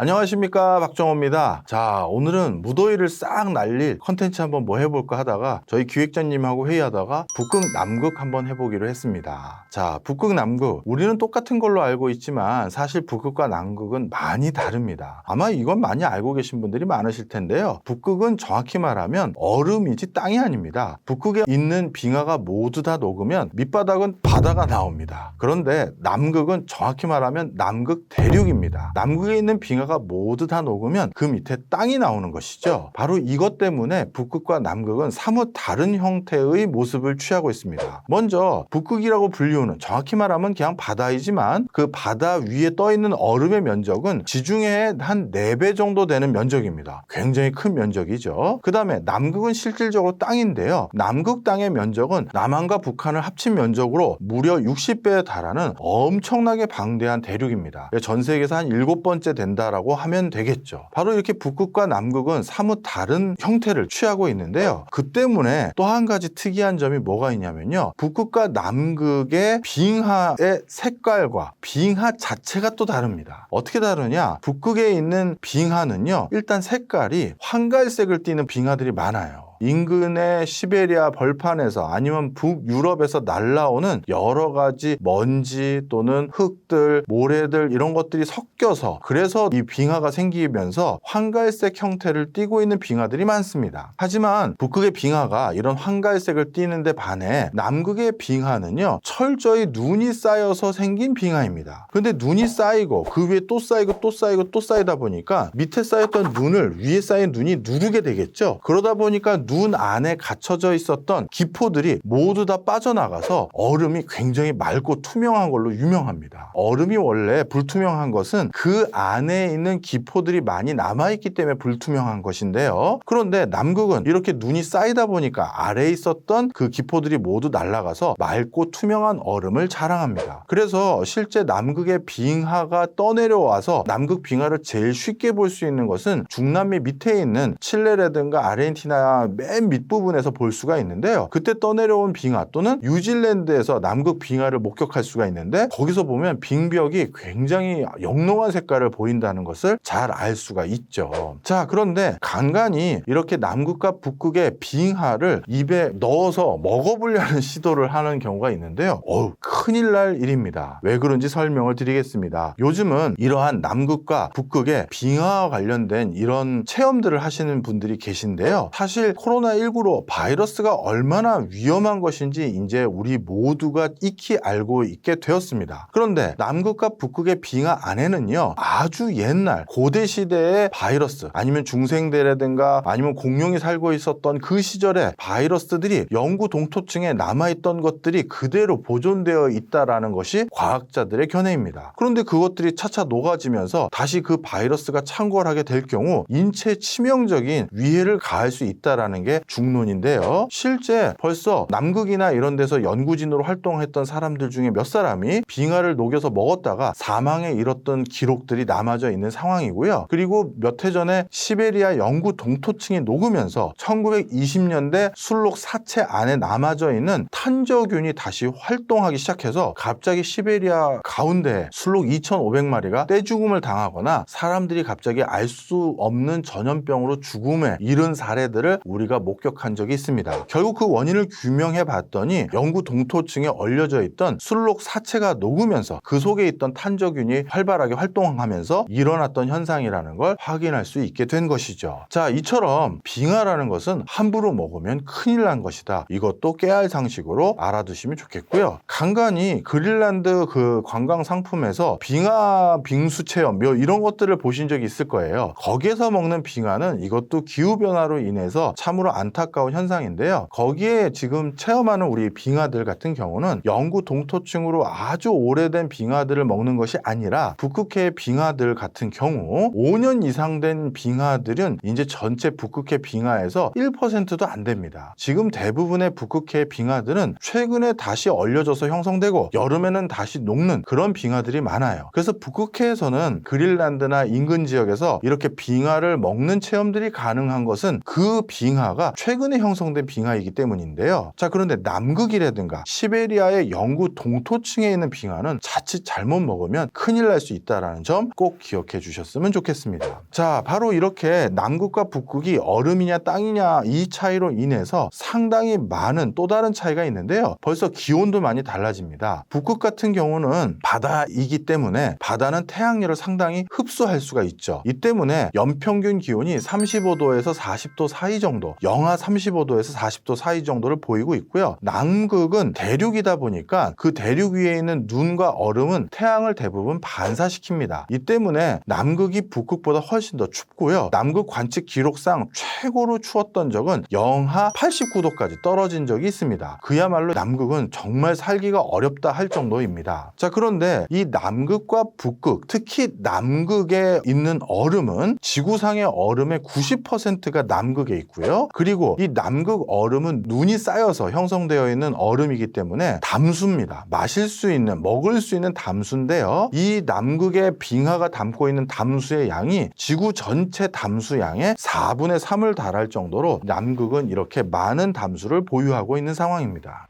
안녕하십니까 박정호입니다. 자 오늘은 무더위를 싹 날릴 컨텐츠 한번 뭐 해볼까 하다가 저희 기획자님하고 회의하다가 북극 남극 한번 해보기로 했습니다. 자 북극 남극 우리는 똑같은 걸로 알고 있지만 사실 북극과 남극은 많이 다릅니다. 아마 이건 많이 알고 계신 분들이 많으실 텐데요. 북극은 정확히 말하면 얼음이지 땅이 아닙니다. 북극에 있는 빙하가 모두 다 녹으면 밑바닥은 바다가 나옵니다. 그런데 남극은 정확히 말하면 남극 대륙입니다. 남극에 있는 빙하 가 모두 다 녹으면 그 밑에 땅이 나오는 것이죠. 바로 이것 때문에 북극과 남극은 사뭇 다른 형태의 모습을 취하고 있습니다. 먼저 북극이라고 불리우는 정확히 말하면 그냥 바다이지만 그 바다 위에 떠 있는 얼음의 면적은 지중해의 한 4배 정도 되는 면적입니다. 굉장히 큰 면적이죠. 그 다음에 남극은 실질적으로 땅인데요. 남극 땅의 면적은 남한과 북한을 합친 면적으로 무려 60배에 달하는 엄청나게 방대한 대륙입니다. 전 세계에서 한 일곱 번째 된다라고 하면 되겠죠. 바로 이렇게 북극과 남극은 사뭇 다른 형태를 취하고 있는데요. 그 때문에 또 한 가지 특이한 점이 뭐가 있냐면요. 북극과 남극의 빙하의 색깔과 빙하 자체가 또 다릅니다. 어떻게 다르냐? 북극에 있는 빙하는요. 일단 색깔이 황갈색을 띠는 빙하들이 많아요. 인근의 시베리아 벌판에서 아니면 북유럽에서 날라오는 여러 가지 먼지 또는 흙들, 모래들 이런 것들이 섞여서 그래서 이 빙하가 생기면서 황갈색 형태를 띠고 있는 빙하들이 많습니다. 하지만 북극의 빙하가 이런 황갈색을 띠는데 반해 남극의 빙하는요 철저히 눈이 쌓여서 생긴 빙하입니다. 근데 눈이 쌓이고 그 위에 또 쌓이고 또 쌓이고 또 쌓이다 보니까 밑에 쌓였던 눈을 위에 쌓인 눈이 누르게 되겠죠. 그러다 보니까 눈 안에 갇혀져 있었던 기포들이 모두 다 빠져나가서 얼음이 굉장히 맑고 투명한 걸로 유명합니다. 얼음이 원래 불투명한 것은 그 안에 있는 기포들이 많이 남아있기 때문에 불투명한 것인데요. 그런데 남극은 이렇게 눈이 쌓이다 보니까 아래에 있었던 그 기포들이 모두 날아가서 맑고 투명한 얼음을 자랑합니다. 그래서 실제 남극의 빙하가 떠내려와서 남극 빙하를 제일 쉽게 볼 수 있는 것은 중남미 밑에 있는 칠레라든가 아르헨티나 맨 밑부분에서 볼 수가 있는데요. 그때 떠내려온 빙하 또는 뉴질랜드에서 남극 빙하를 목격할 수가 있는데 거기서 보면 빙벽이 굉장히 영롱한 색깔을 보인다는 것을 잘 알 수가 있죠. 자, 그런데 간간히 이렇게 남극과 북극의 빙하를 입에 넣어서 먹어보려는 시도를 하는 경우가 있는데요. 어우, 큰일 날 일입니다. 왜 그런지 설명을 드리겠습니다. 요즘은 이러한 남극과 북극의 빙하와 관련된 이런 체험들을 하시는 분들이 계신데요. 사실 코로나19로 바이러스가 얼마나 위험한 것인지 이제 우리 모두가 익히 알고 있게 되었습니다. 그런데 남극과 북극의 빙하 안에는요, 아주 옛날 고대 시대의 바이러스 아니면 중생대라든가 아니면 공룡이 살고 있었던 그 시절의 바이러스들이 영구 동토층에 남아있던 것들이 그대로 보존되어 있다라는 것이 과학자들의 견해입니다. 그런데 그것들이 차차 녹아지면서 다시 그 바이러스가 창궐하게 될 경우 인체 치명적인 위해를 가할 수 있다라는 게 중론인데요. 실제 벌써 남극이나 이런 데서 연구진으로 활동했던 사람들 중에 몇 사람이 빙하를 녹여서 먹었다가 사망에 이뤘던 기록들이 남아져 있는 상황이고요. 그리고 몇 해 전에 시베리아 영구 동토층이 녹으면서 1920년대 술록 사체 안에 남아져 있는 탄저균이 다시 활동하기 시작해서 갑자기 시베리아 가운데 술록 2,500마리가 떼죽음을 당하거나 사람들이 갑자기 알 수 없는 전염병으로 죽음에 이른 사례들을 우리가 목격한 적이 있습니다. 결국 그 원인을 규명해 봤더니 영구 동토층에 얼려져 있던 술록 사체가 녹으면서 그 속에 있던 탄저균이 활발하게 활동하면서 일어났던 현상이라는 걸 확인할 수 있게 된 것이죠. 자, 이처럼 빙하라는 것은 함부로 먹으면 큰일 난 것이다. 이것도 깨알 상식으로 알아두시면 좋겠고요. 간간히 그린란드 그 관광 상품에서 빙하 빙수 체험 뭐 이런 것들을 보신 적이 있을 거예요. 거기에서 먹는 빙하는 이것도 기후 변화로 인해서 참으로 안타까운 현상인데요. 거기에 지금 체험하는 우리 빙하들 같은 경우는 영구 동토층으로 아주 오래된 빙하들을 먹는 것이 아니라 북극해 빙하들 같은 경우 5년 이상 된 빙하들은 이제 전체 북극해 빙하에서 1%도 안 됩니다. 지금 대부분의 북극해 빙하들은 최근에 다시 얼려져서 형성되고 여름에는 다시 녹는 그런 빙하들이 많아요. 그래서 북극해에서는 그린란드나 인근 지역에서 이렇게 빙하를 먹는 체험들이 가능한 것은 그 빙하 빙하가 최근에 형성된 빙하이기 때문인데요. 자, 그런데 남극이라든가 시베리아의 영구 동토층에 있는 빙하는 자칫 잘못 먹으면 큰일 날 수 있다는 점 꼭 기억해 주셨으면 좋겠습니다. 자, 바로 이렇게 남극과 북극이 얼음이냐 땅이냐 이 차이로 인해서 상당히 많은 또 다른 차이가 있는데요. 벌써 기온도 많이 달라집니다. 북극 같은 경우는 바다이기 때문에 바다는 태양열을 상당히 흡수할 수가 있죠. 이 때문에 연평균 기온이 35도에서 40도 사이 정도, 영하 35도에서 40도 사이 정도를 보이고 있고요. 남극은 대륙이다 보니까 그 대륙 위에 있는 눈과 얼음은 태양을 대부분 반사시킵니다. 이 때문에 남극이 북극보다 훨씬 더 춥고요. 남극 관측 기록상 최고로 추웠던 적은 영하 89도까지 떨어진 적이 있습니다. 그야말로 남극은 정말 살기가 어렵다 할 정도입니다. 자, 그런데 이 남극과 북극, 특히 남극에 있는 얼음은 지구상의 얼음의 90%가 남극에 있고요. 그리고 이 남극 얼음은 눈이 쌓여서 형성되어 있는 얼음이기 때문에 담수입니다. 마실 수 있는, 먹을 수 있는 담수인데요. 이 남극의 빙하가 담고 있는 담수의 양이 지구 전체 담수 양의 4분의 3을 달할 정도로 남극은 이렇게 많은 담수를 보유하고 있는 상황입니다.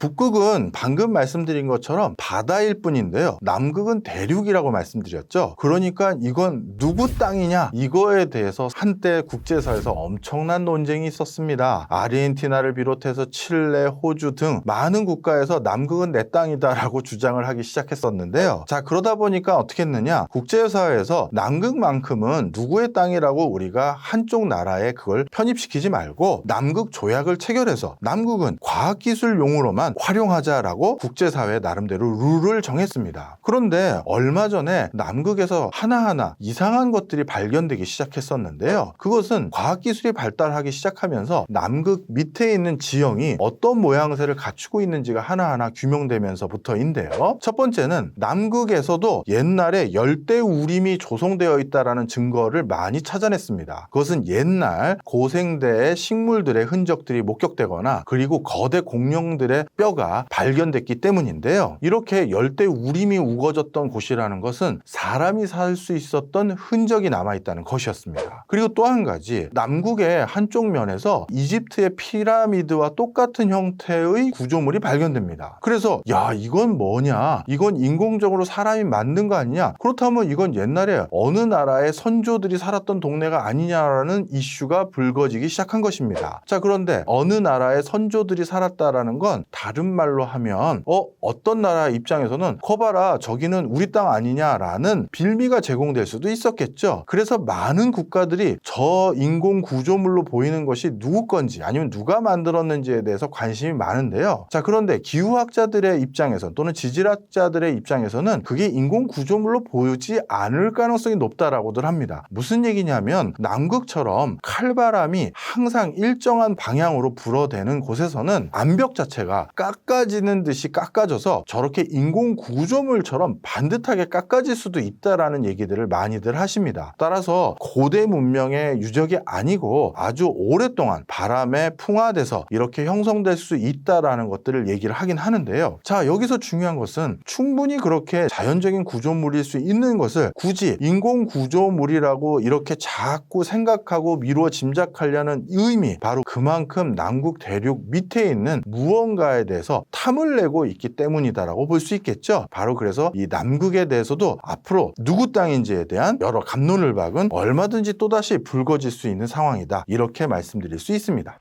북극은 방금 말씀드린 것처럼 바다일 뿐인데요. 남극은 대륙이라고 말씀드렸죠. 그러니까 이건 누구 땅이냐? 이거에 대해서 한때 국제사에서 엄청난 논쟁이 있었습니다. 아르헨티나를 비롯해서 칠레, 호주 등 많은 국가에서 남극은 내 땅이다라고 주장을 하기 시작했었는데요. 자, 그러다 보니까 어떻게 했느냐? 국제사회에서 남극만큼은 누구의 땅이라고 우리가 한쪽 나라에 그걸 편입시키지 말고 남극 조약을 체결해서 남극은 과학기술 용으로만 활용하자라고 국제사회 나름대로 룰을 정했습니다. 그런데 얼마 전에 남극에서 하나하나 이상한 것들이 발견되기 시작했었는데요. 그것은 과학기술이 발달하기 시작하면서 남극 밑에 있는 지형이 어떤 모양새를 갖추고 있는지가 하나하나 규명되면서부터인데요. 첫 번째는 남극에서도 옛날에 열대 우림이 조성되어 있다라는 증거를 많이 찾아냈습니다. 그것은 옛날 고생대의 식물들의 흔적들이 목격되거나 그리고 거대 공룡들의 뼈가 발견됐기 때문인데요. 이렇게 열대 우림이 우거졌던 곳이라는 것은 사람이 살 수 있었던 흔적이 남아 있다는 것이었습니다. 그리고 또 한 가지 남극의 한쪽 면에서 이집트의 피라미드와 똑같은 형태의 구조물이 발견됩니다. 그래서 야 이건 뭐냐? 이건 인공적으로 사람이 만든 거 아니냐? 그렇다면 이건 옛날에 어느 나라의 선조들이 살았던 동네가 아니냐라는 이슈가 불거지기 시작한 것입니다. 자 그런데 어느 나라의 선조들이 살았다라는 건 다른 말로 하면 어 어떤 나라 입장에서는 커봐라 저기는 우리 땅 아니냐라는 빌미가 제공될 수도 있었겠죠. 그래서 많은 국가들이 저 인공 구조물로 보이는 것이 누구 건지 아니면 누가 만들었는지에 대해서 관심이 많은데요. 자 그런데 기후학자들의 입장에서 또는 지질학자들의 입장에서는 그게 인공 구조물로 보이지 않을 가능성이 높다라고들 합니다. 무슨 얘기냐면 남극처럼 칼바람이 항상 일정한 방향으로 불어대는 곳에서는 암벽 자체가 깎아지는 듯이 깎아져서 저렇게 인공 구조물처럼 반듯하게 깎아질 수도 있다라는 얘기들을 많이들 하십니다. 따라서 고대 문명의 유적이 아니고 아주 오랫동안 바람에 풍화돼서 이렇게 형성될 수 있다라는 것들을 얘기를 하긴 하는데요. 자, 여기서 중요한 것은 충분히 그렇게 자연적인 구조물일 수 있는 것을 굳이 인공 구조물이라고 이렇게 자꾸 생각하고 미루어 짐작하려는 의미 바로 그만큼 남극 대륙 밑에 있는 무언가에 대해서 탐을 내고 있기 때문이다라고 볼 수 있겠죠. 바로 그래서 이 남극에 대해서도 앞으로 누구 땅인지에 대한 여러 감론을 박은 얼마든지 또다시 불거질 수 있는 상황이다. 이렇게 말씀드릴 수 있습니다.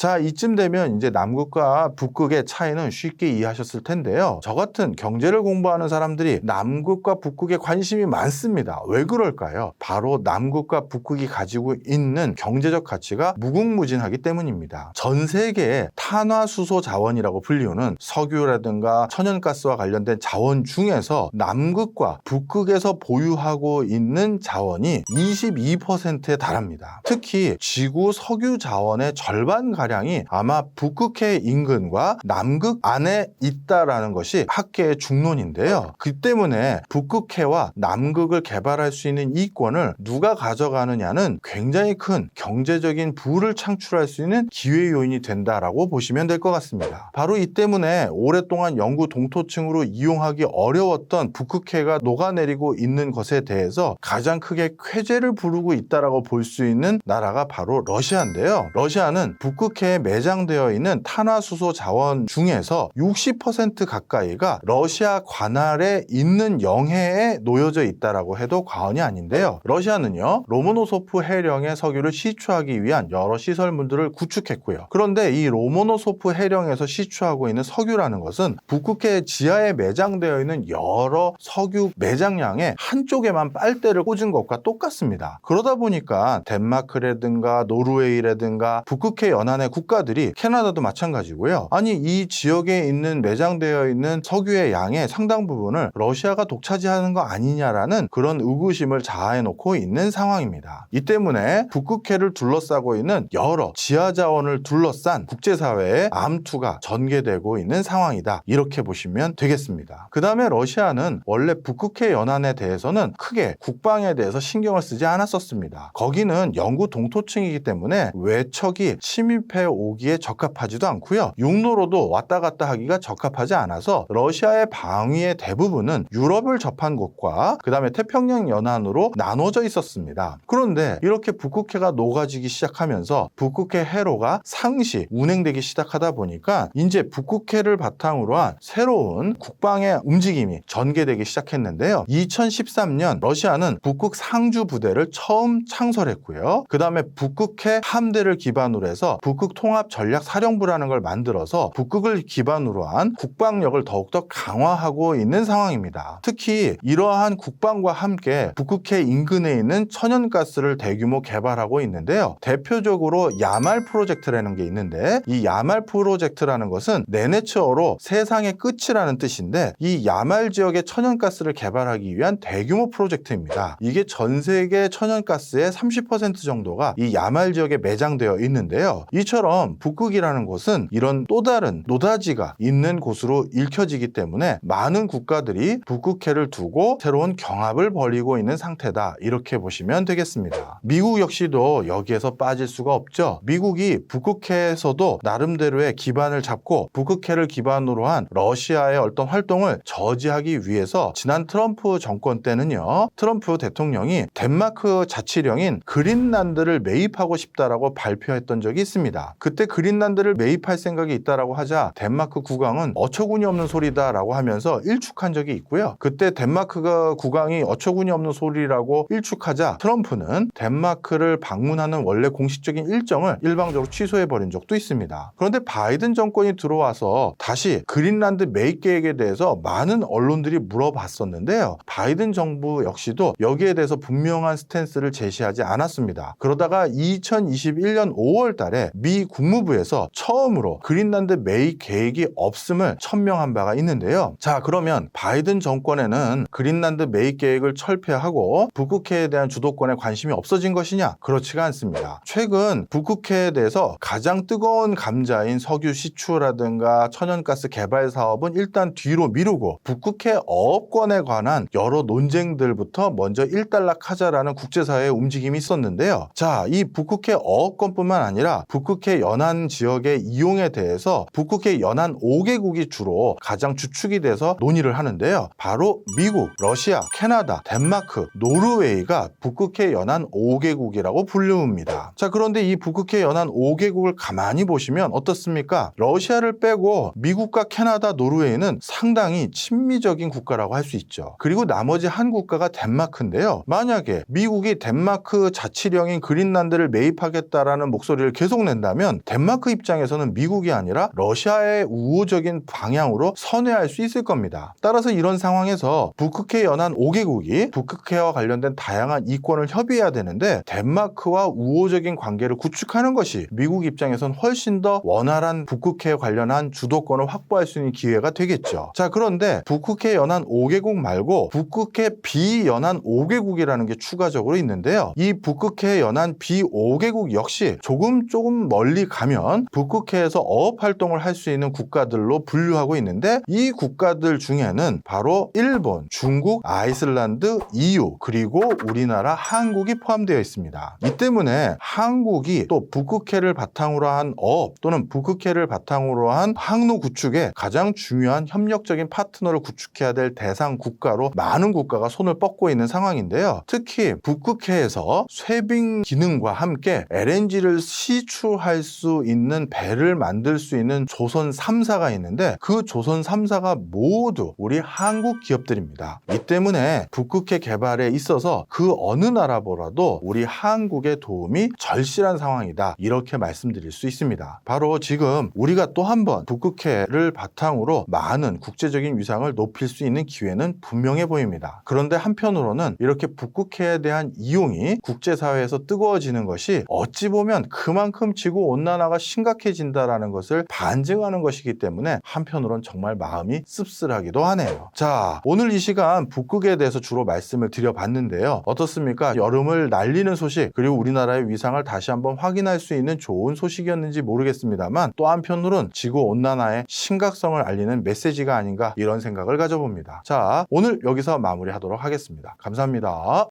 자, 이쯤 되면 이제 남극과 북극의 차이는 쉽게 이해하셨을 텐데요. 저 같은 경제를 공부하는 사람들이 남극과 북극에 관심이 많습니다. 왜 그럴까요? 바로 남극과 북극이 가지고 있는 경제적 가치가 무궁무진하기 때문입니다. 전 세계의 탄화수소 자원이라고 불리우는 석유라든가 천연가스와 관련된 자원 중에서 남극과 북극에서 보유하고 있는 자원이 22%에 달합니다. 특히 지구 석유 자원의 절반 가량 가량이 아마 북극해 인근과 남극 안에 있다라는 것이 학계의 중론인데요. 그 때문에 북극해와 남극을 개발할 수 있는 이권을 누가 가져가느냐는 굉장히 큰 경제적인 부를 창출할 수 있는 기회 요인이 된다라고 보시면 될 것 같습니다. 바로 이 때문에 오랫동안 영구 동토층으로 이용하기 어려웠던 북극해가 녹아내리고 있는 것에 대해서 가장 크게 쾌재를 부르고 있다라고 볼 수 있는 나라가 바로 러시아인데요. 러시아는 북극해 에 매장되어 있는 탄화수소 자원 중에서 60% 가까이가 러시아 관할에 있는 영해에 놓여져 있다라고 해도 과언이 아닌데요. 러시아는요 로모노소프 해령의 석유를 시추하기 위한 여러 시설물들을 구축했고요. 그런데 이 로모노소프 해령에서 시추하고 있는 석유라는 것은 북극해 지하에 매장되어 있는 여러 석유 매장량의 한쪽에만 빨대를 꽂은 것과 똑같습니다. 그러다 보니까 덴마크라든가 노르웨이라든가 북극해 연안의 국가들이 캐나다도 마찬가지고요. 아니 이 지역에 있는 매장되어 있는 석유의 양의 상당 부분을 러시아가 독차지하는 거 아니냐라는 그런 의구심을 자아해 놓고 있는 상황입니다. 이 때문에 북극해를 둘러싸고 있는 여러 지하 자원을 둘러싼 국제사회의 암투가 전개되고 있는 상황이다. 이렇게 보시면 되겠습니다. 그 다음에 러시아는 원래 북극해 연안에 대해서는 크게 국방에 대해서 신경을 쓰지 않았었습니다. 거기는 영구 동토층이기 때문에 외척이 침입해 오기에 적합하지도 않고요. 육로로도 왔다 갔다 하기가 적합하지 않아서 러시아의 방위의 대부분은 유럽을 접한 곳과 그 다음에 태평양 연안으로 나눠져 있었습니다. 그런데 이렇게 북극해가 녹아지기 시작하면서 북극해 해로가 상시 운행되기 시작하다 보니까 이제 북극해를 바탕으로 한 새로운 국방의 움직임이 전개되기 시작했는데요. 2013년 러시아는 북극 상주 부대를 처음 창설했고요. 그 다음에 북극해 함대를 기반으로 해서 북극 통합 전략 사령부라는 걸 만들어서 북극을 기반으로 한 국방력을 더욱더 강화하고 있는 상황입니다. 특히 이러한 국방과 함께 북극해 인근에 있는 천연가스를 대규모 개발하고 있는데요. 대표적으로 야말 프로젝트라는 게 있는데 이 야말 프로젝트라는 것은 네네처어로 세상의 끝이라는 뜻인데 이 야말 지역의 천연가스를 개발하기 위한 대규모 프로젝트입니다. 이게 전 세계 천연가스의 30% 정도가 이 야말 지역에 매장되어 있는데요. 이 처럼 북극이라는 곳은 이런 또 다른 노다지가 있는 곳으로 읽혀지기 때문에 많은 국가들이 북극해를 두고 새로운 경합을 벌이고 있는 상태다. 이렇게 보시면 되겠습니다. 미국 역시도 여기에서 빠질 수가 없죠. 미국이 북극해에서도 나름대로의 기반을 잡고 북극해를 기반으로 한 러시아의 어떤 활동을 저지하기 위해서 지난 트럼프 정권 때는요. 트럼프 대통령이 덴마크 자치령인 그린란드를 매입하고 싶다라고 발표했던 적이 있습니다. 그때 그린란드를 매입할 생각이 있다라고 하자 덴마크 국왕은 어처구니 없는 소리다라고 하면서 일축한 적이 있고요. 그때 덴마크가 국왕이 어처구니 없는 소리라고 일축하자 트럼프는 덴마크를 방문하는 원래 공식적인 일정을 일방적으로 취소해 버린 적도 있습니다. 그런데 바이든 정권이 들어와서 다시 그린란드 매입 계획에 대해서 많은 언론들이 물어봤었는데요. 바이든 정부 역시도 여기에 대해서 분명한 스탠스를 제시하지 않았습니다. 그러다가 2021년 5월 달에 미 국무부에서 처음으로 그린란드 매입 계획이 없음을 천명한 바가 있는데요. 자, 그러면 바이든 정권에는 그린란드 매입 계획을 철폐하고 북극해에 대한 주도권에 관심이 없어진 것이냐? 그렇지가 않습니다. 최근 북극해에 대해서 가장 뜨거운 감자인 석유 시추라든가 천연가스 개발 사업은 일단 뒤로 미루고 북극해 어업권에 관한 여러 논쟁들부터 먼저 일단락하자라는 국제사회의 움직임이 있었는데요. 자, 이 북극해 어업권뿐만 아니라 북극 해 연안 지역의 이용에 대해서 북극해 연안 5개국이 주로 가장 주축이 돼서 논의를 하는데요. 바로 미국, 러시아, 캐나다, 덴마크, 노르웨이가 북극해 연안 5개국이라고 불립니다. 자, 그런데 이 북극해 연안 5개국을 가만히 보시면 어떻습니까? 러시아를 빼고 미국과 캐나다, 노르웨이는 상당히 친미적인 국가라고 할 수 있죠. 그리고 나머지 한 국가가 덴마크인데요. 만약에 미국이 덴마크 자치령인 그린란드를 매입하겠다라는 목소리를 계속 낸다 면 덴마크 입장에서는 미국이 아니라 러시아의 우호적인 방향으로 선회할 수 있을 겁니다. 따라서 이런 상황에서 북극해 연안 5개국이 북극해와 관련된 다양한 이권을 협의해야 되는데 덴마크와 우호적인 관계를 구축하는 것이 미국 입장에선 훨씬 더 원활한 북극해 관련한 주도권을 확보할 수 있는 기회가 되겠죠. 자, 그런데 북극해 연안 5개국 말고 북극해 비연안 5개국이라는 게 추가적으로 있는데요. 이 북극해 연안 비 5개국 역시 조금 조금 멀리 가면 북극해에서 어업 활동을 할 수 있는 국가들로 분류하고 있는데 이 국가들 중에는 바로 일본, 중국, 아이슬란드, EU 그리고 우리나라 한국이 포함되어 있습니다. 이 때문에 한국이 또 북극해를 바탕으로 한 어업 또는 북극해를 바탕으로 한 항로 구축에 가장 중요한 협력적인 파트너를 구축해야 될 대상 국가로 많은 국가가 손을 뻗고 있는 상황인데요. 특히 북극해에서 쇄빙 기능과 함께 LNG를 시추할 수 있는 배를 만들 수 있는 조선 3사가 있는데 그 조선 3사가 모두 우리 한국 기업들입니다. 이 때문에 북극해 개발에 있어서 그 어느 나라보다도 우리 한국의 도움이 절실한 상황이다. 이렇게 말씀드릴 수 있습니다. 바로 지금 우리가 또 한 번 북극해를 바탕으로 많은 국제적인 위상을 높일 수 있는 기회는 분명해 보입니다. 그런데 한편으로는 이렇게 북극해에 대한 이용이 국제사회에서 뜨거워지는 것이 어찌 보면 그만큼 지구 온난화가 심각해진다라는 것을 반증하는 것이기 때문에 한편으론 정말 마음이 씁쓸하기도 하네요. 자, 오늘 이 시간 북극에 대해서 주로 말씀을 드려봤는데요. 어떻습니까? 여름을 날리는 소식 그리고 우리나라의 위상을 다시 한번 확인할 수 있는 좋은 소식이었는지 모르겠습니다만 또 한편으론 지구 온난화의 심각성을 알리는 메시지가 아닌가 이런 생각을 가져봅니다. 자, 오늘 여기서 마무리하도록 하겠습니다. 감사합니다.